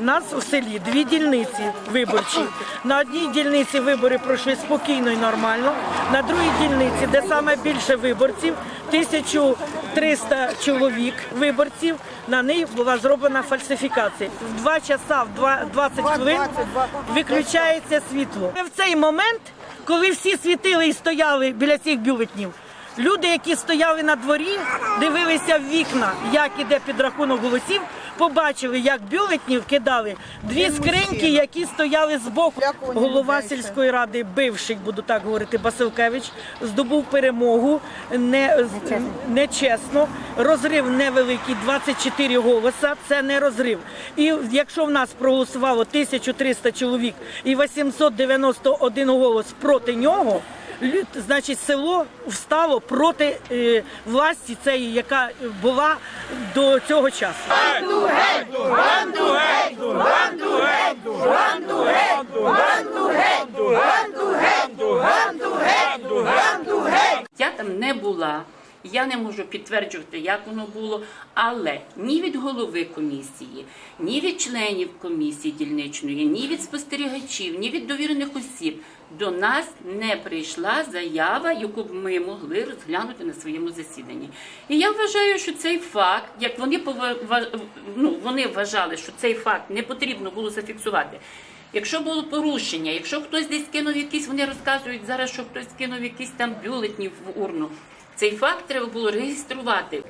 У нас у селі дві дільниці виборчі. На одній дільниці вибори пройшли спокійно і нормально. На другій дільниці, де саме більше виборців, 1300 чоловік виборців, на ній була зроблена фальсифікація. В 2 часа, в два- 20 хвилин виключається світло. В цей момент, коли всі світили і стояли біля цих бюлетнів, Люди, які стояли на дворі, дивилися в вікна, як іде підрахунок голосів, побачили, як бюлетнів кидали дві скриньки, які стояли збоку. Голова сільської ради, бивший, буду так говорити, Басилкевич, здобув перемогу не, нечесно. Розрив невеликий, 24 голоса. Це не розрив. І якщо в нас проголосувало 1300 чоловік і 891 голос проти нього. Люд, значить, село встало проти е, власті цієї, яка була до цього часу. Я там не була. Я не можу підтверджувати, як воно було, але ні від голови комісії, ні від членів комісії дільничної, ні від спостерігачів, ні від довірених осіб до нас не прийшла заява, яку б ми могли розглянути на своєму засіданні. І я вважаю, що цей факт, як вони ну, вони вважали, що цей факт не потрібно було зафіксувати. Якщо було порушення, якщо хтось десь кинув якісь, вони розказують зараз, що хтось кинув якісь там бюлетні в урну. Цей факт треба було реєструвати.